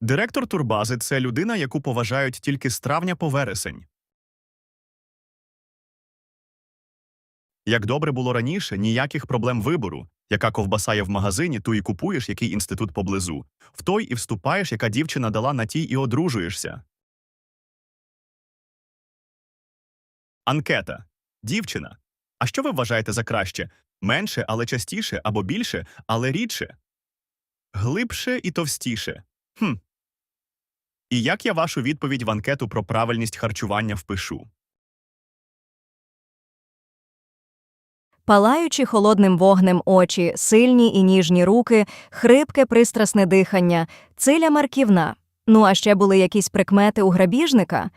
Директор турбази це людина, яку поважають тільки з травня по вересень. Як добре було раніше, ніяких проблем вибору. Яка ковбаса є в магазині, ту і купуєш, який інститут поблизу. В той і вступаєш, яка дівчина дала на тій і одружуєшся. Анкета. Дівчина. А що ви вважаєте за краще? Менше, але частіше, або більше, але рідше? Глибше і товстіше. Хм. І як я вашу відповідь в анкету про правильність харчування впишу? Палаючи холодним вогнем очі, сильні і ніжні руки, хрипке пристрасне дихання, циля марківна. Ну а ще були якісь прикмети у грабіжника?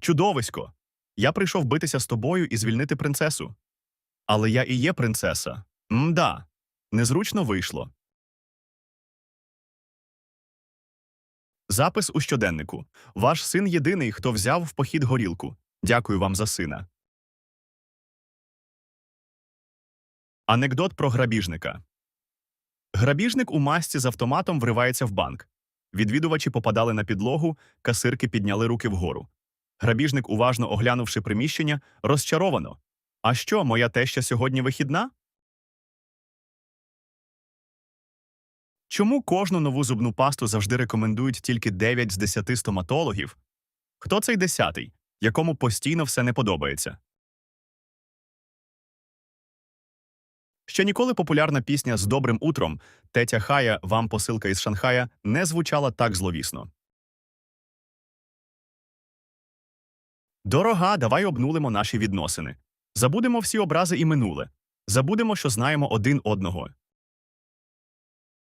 Чудовисько. Я прийшов битися з тобою і звільнити принцесу. Але я і є принцеса. Мда. Незручно вийшло. Запис у щоденнику. Ваш син єдиний, хто взяв в похід горілку. Дякую вам за сина. Анекдот про грабіжника. Грабіжник у масці з автоматом вривається в банк. Відвідувачі попадали на підлогу, касирки підняли руки вгору. Грабіжник, уважно оглянувши приміщення, розчаровано. А що, моя теща сьогодні вихідна? Чому кожну нову зубну пасту завжди рекомендують тільки 9 з 10 стоматологів? Хто цей десятий, якому постійно все не подобається? Ще ніколи популярна пісня з добрим утром Тетя Хая, вам посилка із Шанхая не звучала так зловісно. Дорога, давай обнулимо наші відносини. Забудемо всі образи і минуле. Забудемо, що знаємо один одного.